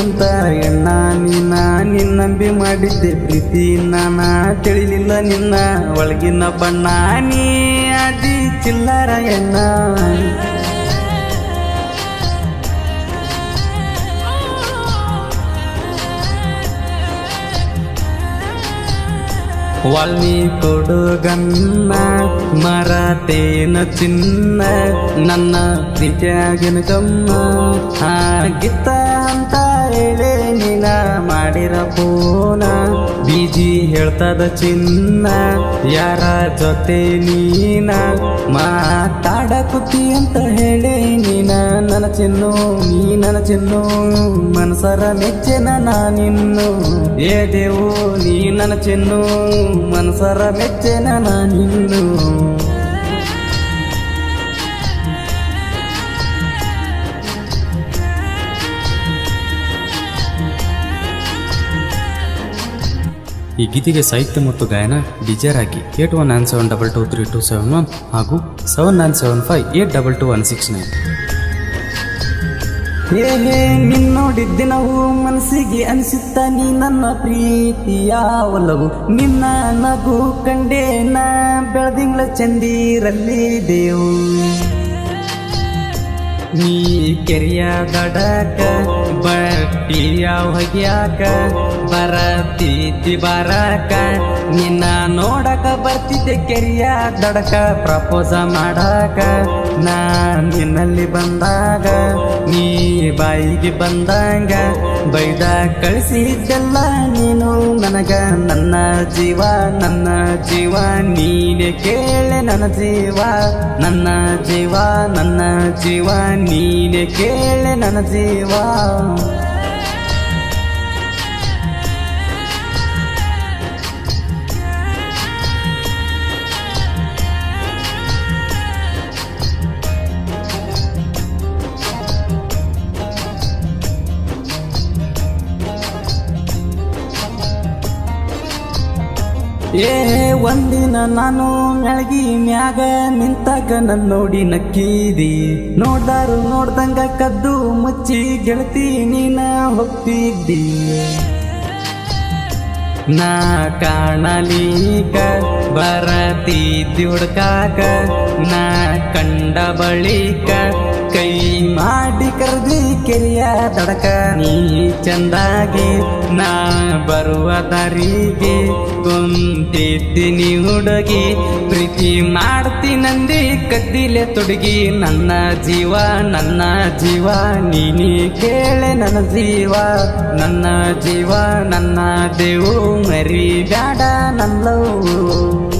ಕೊಡ್ತೀನಂತ ಎಣ್ಣ ನಿನ್ನ ನಿನ್ನಂಬಿ ಮಾಡಿದ್ದೆ ಪ್ರೀತಿ, ನಾನ ತಿಳಿಲಿಲ್ಲ ನಿನ್ನ ಒಳಗಿನ ಬಣ್ಣ. ನೀ ಅದಿ ಚಿಲ್ಲರ ಎಣ್ಣ ವಾಲ್ಮಿ ಕೊಡುಗನ್ನ ಮರತೇನ ಚಿನ್ನ, ನನ್ನ ಪ್ರೀತಿಯಾಗಿನ ಗಮ್ಮ. ಆಗಿತ್ತ ಅಂತ ಹೇಳಿ ನೀನ ಮಾಡಿರ ಪೂನ. ಬೀಜಿ ಹೇಳ್ತದ ಚಿನ್ನ, ಯಾರ ಜೊತೆ ನೀನ? ಮಾತಾಡಕುತ್ತಿ ಅಂತ ಹೇಳಿ ನೀನ ನನ್ನ ಚಿನ್ನು ನೀ ನನ್ನ ಚಿನ್ನು ಮನಸರ ಮೆಚ್ಚೆನ ನಾನಿನ್ನು ಏ ದೇವು, ನೀ ನನ್ನ ಚಿನ್ನು ಮನಸರ ಮೆಚ್ಚೆನ ನಾನಿನ್ನು ಗೀತೆಗೆ ಸಾಹಿತ್ಯ ಮತ್ತು ಗಾಯನ ಡಿಜರ್ ಆಗಿ eight one nine seven double two three two seven one ಹಾಗೂ seven nine seven five eight double two one six nine. ಏ ನಿನ್ ನೋಡಿದ್ದೆ ನಾವು ಮನಸ್ಸಿಗೆ ಅನಿಸುತ್ತ ನೀ ನನ್ನ ಪ್ರೀತಿಯ ಒಲವು. ನಿನ್ನ ನಗು ಕಂಡೇನ ಬೆಳದಿಂಗಳ ಚಂದಿರಲ್ಲಿ ದೇವು ನೀ ಕೆರಿಯ ದಡಕ ಬಟ್ಟಿಯ ಹೊಗ್ಯಾಕ ಬರತಿದ್ದಿ ಬರಕ ನಿನ್ನ ನೋಡಕ ಬರ್ತಿದ್ದೆ ಕೆರಿಯ ದಡಕ ಪ್ರಪೋಸ ಮಾಡಕ ನಾ ನಿನ್ನಲ್ಲಿ ಬಂದಾಗ ನೀ ಬಾಯಿಗೆ ಬಂದಂಗ ಬೈದ ಕಳಿಸಿದ್ದೆಲ್ಲ ನೀನು ನನಗ ನನ್ನ ಜೀವ ನನ್ನ ಜೀವ ನೀನೆ ಕೇಳೆ ನನ್ನ ಜೀವ ನನ್ನ ಜೀವ ನನ್ನ ಜೀವ ನೀನೆ ಕೇಳೆ ನನ್ನ ಜೀವ. ಏ, ಒಂದಿನ ನಾನು ಮೆಳಗಿ ಮ್ಯಾಗ ನಿಂತಾಗ ನನ್ ನೋಡಿ ನಕ್ಕಿದಿ. ನೋಡ್ದಾರು ನೋಡ್ದಂಗ ಕದ್ದು ಮುಚ್ಚಿ ಗೆಳತಿ ನೀನ ಹೋಗ್ತಿದ್ದಿ ನಾ ಕಾಣಲೀಕ ಬರತಿದ್ದಿ ಹುಡ್ಕಾಕ ನಾ ಕಂಡ ಬಳಿಕ ಕೈ ಮಾಡಿ ಕರ್ದಿ ಕೆರೆಯ ದಡಕ. ನೀ ಚಂದಾಗಿ ನಾ ಬರುವ ದಾರಿಗೆ ಕುಂತಿದ್ದೀನಿ ಹುಡುಗಿ. ಪ್ರೀತಿ ಮಾಡ್ತೀನಂದಿ ಕದ್ದಿಲೆ ತೊಡಗಿ. ನನ್ನ ಜೀವ ನನ್ನ ಜೀವ, ನೀನಿ ಕೇಳೆ ನನ್ನ ಜೀವ. ನನ್ನ ಜೀವ, ನನ್ನ ದೇವು ಮರಿ ಬ್ಯಾಡ ನನ್ನವು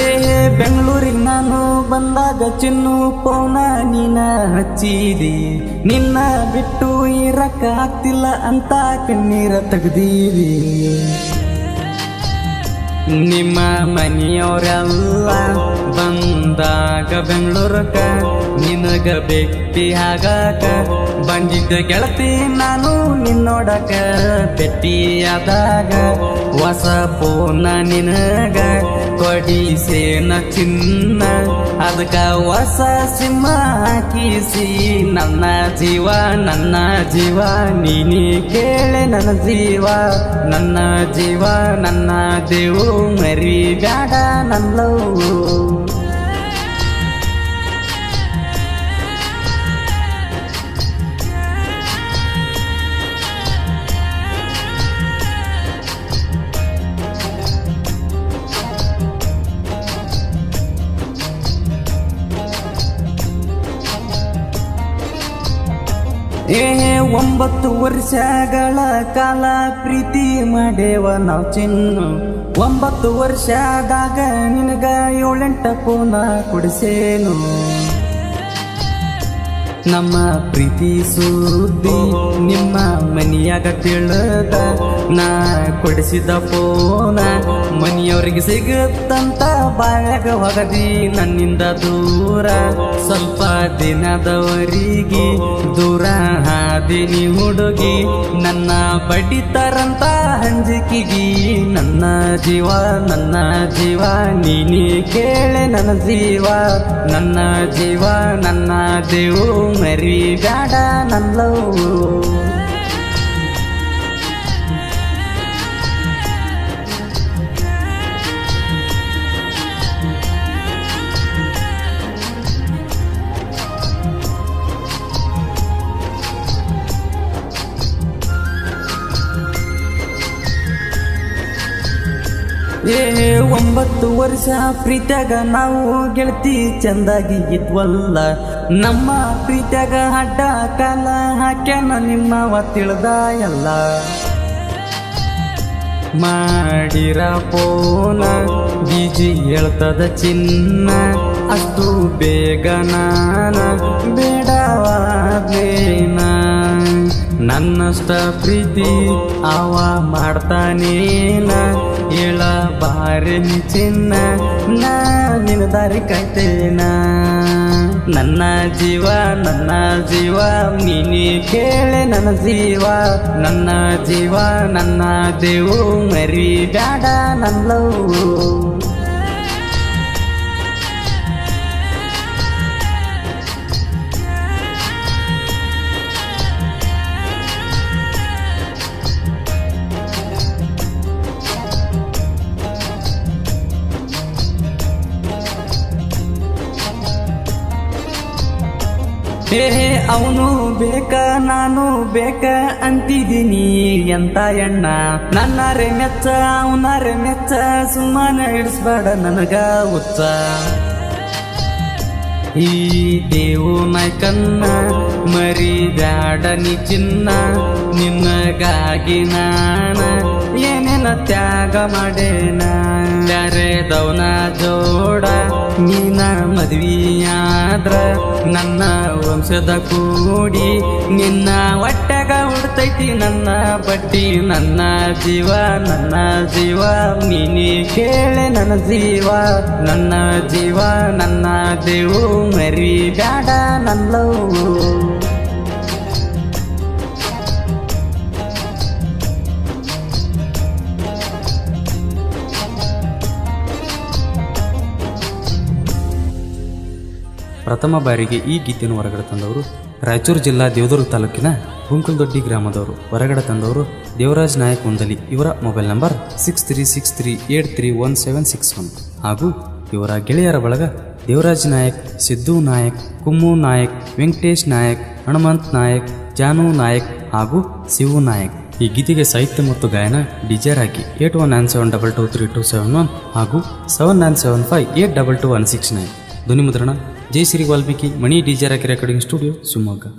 ಏ ಬೆಂಗಳೂರಿಗೆ ನಾನು ಬಂದಾಗ ಚಿನ್ನು ಪೌನ ನೀನ ಹಚ್ಚಿದಿ. ನಿನ್ನ ಬಿಟ್ಟು ಇರಕ್ಕ ಆಗ್ತಿಲ್ಲ ಅಂತ ಕಣ್ಣೀರ ತೆಗ್ದೀವಿ. ನಿಮ್ಮ ಮನೆಯವರೆಲ್ಲ ಬಂದಾಗ ಬೆಂಗಳೂರಕ್ಕ ನಿನಗ ಭೇಟಿ ಆಗಾಕ ಬಂದಿದ್ದ ಗೆಳತಿ ನಾನು ನಿನ್ನೋಡಕ ಭೇಟಿಯಾದಾಗ ಹೊಸ ಪೋನ ನಿನಗ ಕೊಡಿಸೇನ ಚಿನ್ನ. ಅದಕ್ಕ ಹೊಸ ಸಿಂಹ ಹಾಕಿಸಿ, ನನ್ನ ಜೀವ ನನ್ನ ಜೀವ, ನೀನಿ ಕೇಳೆ ನನ್ನ ಜೀವ. ನನ್ನ ಜೀವ, ನನ್ನ ದೇವು ಮರಿ ಬ್ಯಾಡ ನನ್ನವು ಒಂಬತ್ತು ವರ್ಷಗಳ ಕಾಲ ಪ್ರೀತಿ ಮಾಡೇವ ನಾವು ಚಿನ್ನು. ಒಂಬತ್ತು ವರ್ಷದಾಗ ನಿನಗ ಏಳೆಂಟ ಪೂನ ಕೊಡಿಸೇನು. ನಮ್ಮ ಪ್ರೀತಿ ಸುದ್ದಿ ನಿಮ್ಮ ಮನಿಯಾಗ ತಿಳಿದ ನಾ ಕೊಡಿಸಿದ ಫೋನ ಮನಿಯವ್ರಿಗೆ ಸಿಗುತ್ತಂತ ಬಾಯಾಗ ಹೊಗದಿ ನನ್ನಿಂದ ದೂರ. ಸ್ವಲ್ಪ ದಿನದವರಿಗೆ ದೂರ ಹಾದಿನಿ ಹುಡುಗಿ. ನನ್ನ ಬಡಿತಾರಂತ ಹಂಜಿಕಿಗಿ ನನ್ನ ಜೀವ ನನ್ನ ಜೀವ, ನೀನಿ ಕೇಳೆ ನನ್ನ ಜೀವ. ನನ್ನ ಜೀವ, ನನ್ನ ದೇವು ಮರಿ ಬ್ಯಾಡ ನನ್ನವು ಏ, ಒಂಬತ್ತು ವರ್ಷ ಪ್ರೀತ್ಯಾಗ ನಾವು ಗೆಳತಿ ಚಂದಾಗಿ ಇದ್ವಲ್ಲ. ನಮ್ಮ ಪ್ರೀತ್ಯಾಗ ಅಡ್ಡ ಕಾಲ ಹಾಕ್ಯಾನ ನಿಮ್ಮವ ತಿಳ್ದ ಎಲ್ಲ ಮಾಡಿರ ಪೋನ ಬೀಜಿ ಹೇಳ್ತದ ಚಿನ್ನ, ಅಷ್ಟು ಬೇಗ ನಾನ ಬೇಡವಾದೇನ ನನ್ನಷ್ಟ ಪ್ರೀತಿ ಅವ ಮಾಡ್ತಾನೇನ. ಹೇಳ ಬಾರಿ ಚಿನ್ನ, ನಾ ನಿನ್ನ ದಾರಿ ಕಾಯ್ತೇನ ನನ್ನ ಜೀವ ನನ್ನ ಜೀವ, ನೀನಿ ಕೇಳೆ ನನ್ನ ಜೀವ. ನನ್ನ ಜೀವ, ನನ್ನ ದೇವು, ಮರಿ ಬ್ಯಾಡ ನನ್ನವು ಹೇ ಅವನು ಬೇಕ, ನಾನು ಬೇಕ ಅಂತಿದ್ದೀನಿ ಎಂತ ಎಣ್ಣ? ನನ್ನರೆ ಮೆಚ್ಚ ಅವನರೆ ಮೆಚ್ಚ ಸುಮ್ಮನೆ ಹಿಡಿಸ್ಬೇಡ ನನಗ ಹುಚ್ಚ. ಈ ದೇವು ಕನ್ನ ಮರಿ ಬ್ಯಾಡ ನೀ ಚಿನ್ನ, ನಿನ್ನಗಾಗಿ ನಾನ ಏನೇನ ತ್ಯಾಗ ಮಾಡೇನ? ಬ್ಯಾರೆದವನ ಜೋಡ ನೀನ ಮದ್ವಿಯಾದ್ರ ನನ್ನ ವಂಶದ ಕೂಡಿ ನಿನ್ನ ಹೊಟ್ಟೆಗ ಉಡ್ತೈತಿ ನನ್ನ ಬಟ್ಟಿ, ನನ್ನ ಜೀವ ನನ್ನ ಜೀವ. ನೀನಿ ಕೇಳೆ ನನ್ನ ಜೀವ ನನ್ನ ಜೀವ, ನನ್ನ ದೇವು. ಮರಿ ಬ್ಯಾಡ ನನ್ನವು ಪ್ರಥಮ ಬಾರಿಗೆ ಈ ಗೀತೆಯನ್ನು ಹೊರಗಡೆ ತಂದವರು ರಾಯಚೂರು ಜಿಲ್ಲಾ ದೇವದುರ್ಗ ತಾಲೂಕಿನ ಗುಂಕಲ್ದೊಡ್ಡಿ ಗ್ರಾಮದವರು. ಹೊರಗಡೆ ತಂದವರು ದೇವರಾಜ್ ನಾಯಕ್ ಒಂದಲಿ ಇವರ mobile number six three six three eight three one seven six one ಹಾಗೂ ಇವರ ಗೆಳೆಯರ ಬಳಗ ದೇವರಾಜ್ ನಾಯಕ್, ಸಿದ್ದು ನಾಯಕ್, ಕುಮ್ಮು ನಾಯಕ್, ವೆಂಕಟೇಶ್ ನಾಯಕ್, ಹನುಮಂತ್ ನಾಯಕ್, ಜಾನು ನಾಯಕ್ ಹಾಗೂ ಶಿವು ನಾಯಕ್. ಈ ಗೀತೆಗೆ ಸಾಹಿತ್ಯ ಮತ್ತು ಗಾಯನ DJ Rocky. Eight one nine seven double two three two seven one ಹಾಗೂ seven nine seven five eight double two one six nine ಧ್ವನಿ ಮುದ್ರಣ ಜೈ Shri Valmiki Mani DJ Rocky recording studio Shivamogga